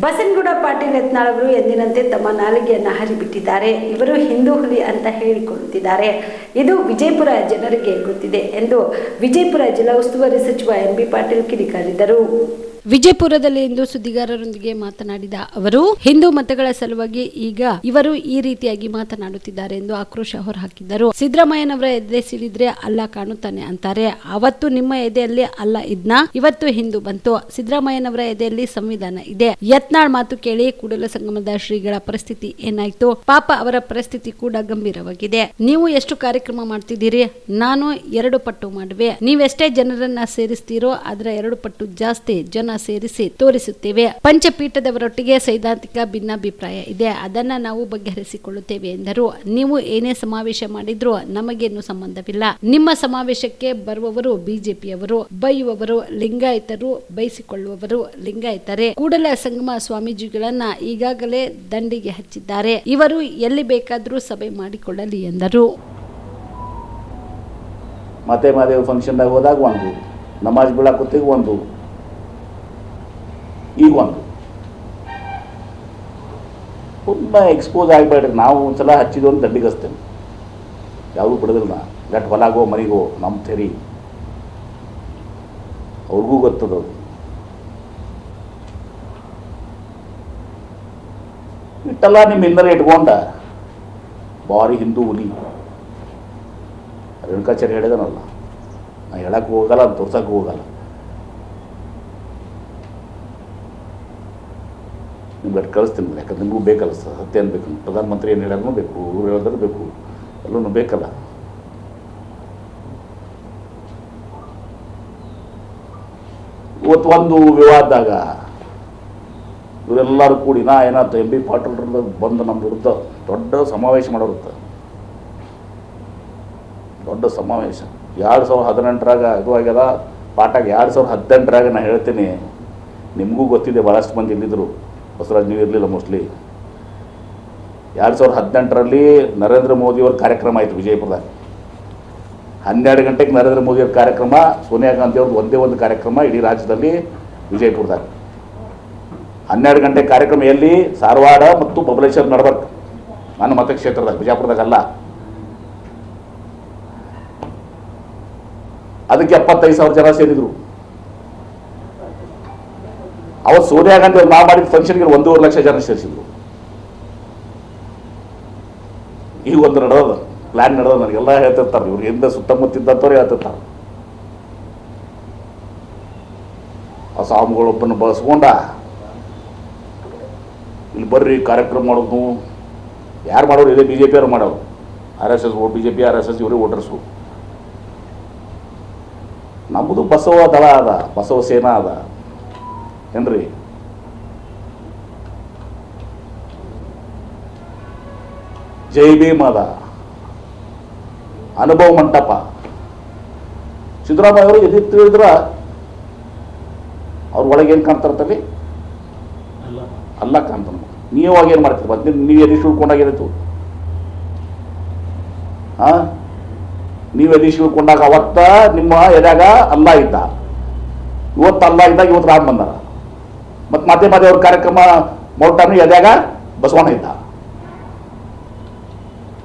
ಬಸನಗೌಡ ಪಾಟೀಲ್ ಯತ್ನಾಳವರು ಎಂದಿನಂತೆ ತಮ್ಮ ನಾಲಿಗೆಯನ್ನು ಹರಿಬಿಟ್ಟಿದ್ದಾರೆ. ಇವರು ಹಿಂದೂ ಹುಲಿ ಅಂತ ಹೇಳಿಕೊಳ್ಳುತ್ತಿದ್ದಾರೆ. ಇದು ವಿಜಯಪುರ ಜನರಿಗೆ ಗೊತ್ತಿದೆ ಎಂದು ವಿಜಯಪುರ ಜಿಲ್ಲಾ ಉಸ್ತುವಾರಿ ಸಚಿವ ಎಂ ಬಿ ಪಾಟೀಲ್ ಕಿಡಿಕಾರಿದರು. ವಿಜಯಪುರದಲ್ಲಿ ಇಂದು ಸುದ್ದಿಗಾರರೊಂದಿಗೆ ಮಾತನಾಡಿದ ಅವರು, ಹಿಂದೂ ಮತಗಳ ಸಲುವಾಗಿ ಈಗ ಇವರು ಈ ರೀತಿಯಾಗಿ ಮಾತನಾಡುತ್ತಿದ್ದಾರೆ ಎಂದು ಆಕ್ರೋಶ ಹೊರಹಾಕಿದ್ದರು. ಸಿದ್ದರಾಮಯ್ಯನವರ ಎದೆ ಸಿಡಿದ್ರೆ ಅಲ್ಲ ಕಾಣುತ್ತಾನೆ ಅಂತಾರೆ. ಅವತ್ತು ನಿಮ್ಮ ಎದೆಯಲ್ಲಿ ಅಲ್ಲ ಇದ್ನ? ಇವತ್ತು ಹಿಂದೂ ಬಂತು. ಸಿದ್ದರಾಮಯ್ಯನವರ ಎದೆಯಲ್ಲಿ ಸಂವಿಧಾನ ಇದೆ. ಯತ್ನಾಳ್ ಮಾತು ಕೇಳಿ ಕೂಡಲ ಸಂಗಮದ ಶ್ರೀಗಳ ಪರಿಸ್ಥಿತಿ ಏನಾಯ್ತು? ಪಾಪ ಅವರ ಪರಿಸ್ಥಿತಿ ಕೂಡ ಗಂಭೀರವಾಗಿದೆ. ನೀವು ಎಷ್ಟು ಕಾರ್ಯಕ್ರಮ ಮಾಡ್ತಿದ್ದೀರಿ? ನಾನು ಎರಡು ಪಟ್ಟು ಮಾಡುವೆ. ನೀವೆಷ್ಟೇ ಜನರನ್ನ ಸೇರಿಸ್ತೀರೋ, ಅದರ ಎರಡು ಪಟ್ಟು ಜಾಸ್ತಿ ಜನ ಸೇರಿಸಿ ತೋರಿಸುತ್ತೇವೆ. ಪಂಚಪೀಠದವರೊಟ್ಟಿಗೆ ಸೈದ್ಧಾಂತಿಕ ಭಿನ್ನಾಭಿಪ್ರಾಯ ಇದೆ. ಅದನ್ನ ನಾವು ಬಗೆಹರಿಸಿಕೊಳ್ಳುತ್ತೇವೆ ಎಂದರು. ನೀವು ಏನೇ ಸಮಾವೇಶ ಮಾಡಿದ್ರು ನಮಗೇನು ಸಂಬಂಧವಿಲ್ಲ. ನಿಮ್ಮ ಸಮಾವೇಶಕ್ಕೆ ಬರುವವರು ಬಿಜೆಪಿಯವರು, ಬೈಯುವವರು, ಲಿಂಗಾಯತರು ಬಯಸಿಕೊಳ್ಳುವವರು ಲಿಂಗಾಯತರೇ. ಕೂಡಲೇ ಸಂಗಮ ಸ್ವಾಮೀಜಿಗಳನ್ನ ಈಗಾಗಲೇ ದಂಡಿಗೆ ಹಚ್ಚಿದ್ದಾರೆ. ಇವರು ಎಲ್ಲಿ ಬೇಕಾದರೂ ಸಭೆ ಮಾಡಿಕೊಳ್ಳಲಿ ಎಂದರು. ಮತ್ತೆ ಮಾದೇವ ಫಂಕ್ಷನ್ದಾಗ ಹೋದಾಗ ಒಂದು. ನಮಾಜ್ ಬೀಳಾಕೊತ್ತಿಗೆ ಒಂದು. ಈಗ ಒಂದು. ತುಂಬ ಎಕ್ಸ್ಪೋಸ್ ಆಗಬೇಡ್ರಿ. ನಾವು ಒಂದ್ಸಲ ಹಚ್ಚಿದ್ದು ಅಂತ ದಂಡಿಗಸ್ತೇನೆ ಯಾವುದು ಬಿಡೋದಿಲ್ಲ. ಗಟ್ ಹೊಲಾಗೋ, ಮರಿಗೋ, ನಮ್ಮ ಥೆರಿ ಅವ್ರಿಗೂ ಗೊತ್ತದ ಇಟ್ಟೆಲ್ಲ ನಿಮ್ಮ ಹಿಂದಲೇ ಇಟ್ಕೊಂಡ. ಭಾರಿ ಹಿಂದೂ ಹುಲಿ. ರೇಣುಕಾಚಾರ್ಯ ಹೇಳಿದನಲ್ಲ. ನಾ ಹೇಳಕ್ಕೆ ಹೋಗಲ್ಲ, ತೋರ್ಸಕ್ಕೆ ಹೋಗಲ್ಲ. ನಿಮ್ಗೆ ಕಳಿಸ್ತೀನಿ ಯಾಕಂದ್ರೆ ನಿಮಗೂ ಬೇಕಲ್ಲ ಸರ್, ಸತ್ಯ ಏನು ಬೇಕು ಪ್ರಧಾನಮಂತ್ರಿ ಏನು ಹೇಳೋದು ಬೇಕು, ಊರು ಹೇಳಿದ್ರೆ ಬೇಕು. ಎಲ್ಲೂ ಬೇಕಲ್ಲ. ಇವತ್ತು ಒಂದು ವಿವಾದದಾಗ ಇವರೆಲ್ಲರೂ ಕೂಡಿ ನಾ ಏನಾಯ್ತು, ಎಂ ಬಿ ಪಾಟೀಲ್ರದ್ದು ಬಂದು ನಮ್ಮ ವಿರುದ್ಧ ದೊಡ್ಡ ಸಮಾವೇಶ ಮಾಡೋರುತ್ತೆ. ದೊಡ್ಡ ಸಮಾವೇಶ. ಎರಡು ಸಾವಿರದ ಹದಿನೆಂಟರಾಗ ಇದು ಆಗ್ಯದ. ಪಾಠಾಗ ಎರಡು ಸಾವಿರದ ಹದಿನೆಂಟರಾಗ ನಾನು ಹೇಳ್ತೀನಿ. ನಿಮಗೂ ಗೊತ್ತಿದೆ ಭಾಳಷ್ಟು ಮಂದಿ ಇಲ್ಲಿದ್ದರು ಬಸವರಾಜ್ ನೀವು ಇರಲಿಲ್ಲ ಮೋಸ್ಟ್ಲಿ ಎರಡು ಸಾವಿರದ ಹದಿನೆಂಟರಲ್ಲಿ ನರೇಂದ್ರ ಮೋದಿಯವ್ರ ಕಾರ್ಯಕ್ರಮ ಆಯಿತು ವಿಜಯಪುರದಾಗ. ಹನ್ನೆರಡು ಗಂಟೆಗೆ ನರೇಂದ್ರ ಮೋದಿಯವ್ರ ಕಾರ್ಯಕ್ರಮ, ಸೋನಿಯಾ ಗಾಂಧಿ ಒಂದೇ ಒಂದು ಕಾರ್ಯಕ್ರಮ ಇಡೀ ರಾಜ್ಯದಲ್ಲಿ ವಿಜಯಪುರದಾಗ. ಹನ್ನೆರಡು ಗಂಟೆ ಕಾರ್ಯಕ್ರಮ ಎಲ್ಲಿ ಧಾರವಾಡ ಮತ್ತು ಬಬಲೇಶ್ವರ ನಡ್ಬರ್ಕ್, ನನ್ನ ಮತಕ್ಷೇತ್ರದಾಗ ಬಿಜಾಪುರದಾಗ ಅಲ್ಲ. ಅದಕ್ಕೆ ಎಪ್ಪತ್ತೈದು ಸಾವಿರ ಜನ ಸೇರಿದ್ರು. ಅವತ್ತು ಸೋನಿಯಾ ಗಾಂಧಿ ಅವ್ರು ನಾವು ಮಾಡಿದ ಫಂಕ್ಷನ್ಗೆ ಒಂದೂವರೆ ಲಕ್ಷ ಜನ ಸೇರಿಸಿದ್ರು. ಈಗ ಒಂದು ನಡೆದ ಪ್ಲ್ಯಾನ್ ನಡೆದ ನನಗೆಲ್ಲ ಹೇಳ್ತಿರ್ತಾರೆ ಇವ್ರಿಗೆ ಹಿಂದೆ ಸುತ್ತಮುತ್ತಿದ್ದಂಥವ್ರು ಹೇಳ್ತಿರ್ತಾರೆ. ಆ ಸಾಮುಗಳೊಬ್ಬನ ಬಳಸ್ಕೊಂಡ, ಇಲ್ಲಿ ಬರ್ರಿ, ಕಾರ್ಯಕ್ರಮ ಮಾಡೋದು. ಯಾರು ಮಾಡೋರು? ಇದೇ ಬಿ ಜೆ ಪಿಯವ್ರು ಮಾಡೋರು. R S S B J P R S S ಇವರೇ ಓಟರ್ಸು ನಮ್ಮದು ಬಸವ ದಳ ಅದ, ಬಸವ ಸೇನಾ ಅದ. ಏನ್ರಿ? ಜೈ ಭೀಮದ. ಅನುಭವ ಮಂಟಪ. ಸಿದ್ದರಾಮಯ್ಯ ಅವರು ಎದಿ ತಿಳಿದ್ರ ಅವ್ರ ಒಳಗೆ ಏನು ಕಾಣ್ತಾರ್ತಲ್ಲಿ ಅಲ್ಲ. ಕಾಣ್ತ ನೀವಾಗ ಏನು ಮಾಡ್ತೀರಿ? ಮತ್ತೆ ನೀವು ಎದಿ ಸುಳ್ಕೊಂಡಾಗ ಹಾಂ ಹಾ ನೀವು ಎದಿ ಸುಳ್ಕೊಂಡಾಗ ಅವತ್ತ ನಿಮ್ಮ ಎದಾಗ ಅಲ್ಲ ಇದ್ದ. ಇವತ್ತು ಅಲ್ಲ ಇದ್ದಾಗ ಇವತ್ತು ರಾಮ್ ಬಂದಾರ. ಮತ್ತು ಮಾತೆ ಅವ್ರ ಕಾರ್ಯಕ್ರಮ ಮೋಟಾನು ಎದ್ಯಾಗ ಬಸವಣ್ಣ ಇದ್ದ.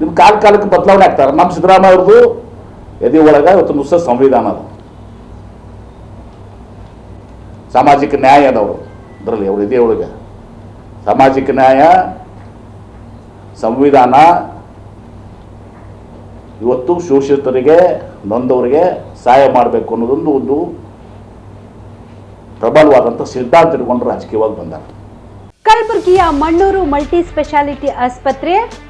ನಿಮ್ಮ ಕಾಲ ಕಾಲಕ್ಕೆ ಬದಲಾವಣೆ ಆಗ್ತಾರೆ. ನಮ್ಮ ಸಿದ್ದರಾಮಯ್ಯ ಅವ್ರದ್ದು ಎದೆ ಒಳಗ ಇವತ್ತು ನುಸ ಸಂವಿಧಾನ ಅದ. ಸಾಮಾಜಿಕ ನ್ಯಾಯ ಅದವರು ಅದರಲ್ಲಿ ಅವರು ಇದೇ ಒಳಗೆ. ಸಾಮಾಜಿಕ ನ್ಯಾಯ, ಸಂವಿಧಾನ, ಇವತ್ತು ಶೋಷಿತರಿಗೆ, ನೊಂದವರಿಗೆ ಸಹಾಯ ಮಾಡಬೇಕು ಅನ್ನೋದೊಂದು ಒಂದು ಪ್ರಬಲವಾದಂಥ ಸಿದ್ಧಾಂತ ಇಟ್ಕೊಂಡು ರಾಜಕೀಯವಾಗಿ ಬಂದಾರ. ಕಲಬುರಗಿಯ ಮಣ್ಣೂರು ಮಲ್ಟಿ ಸ್ಪೆಷಾಲಿಟಿ ಆಸ್ಪತ್ರೆ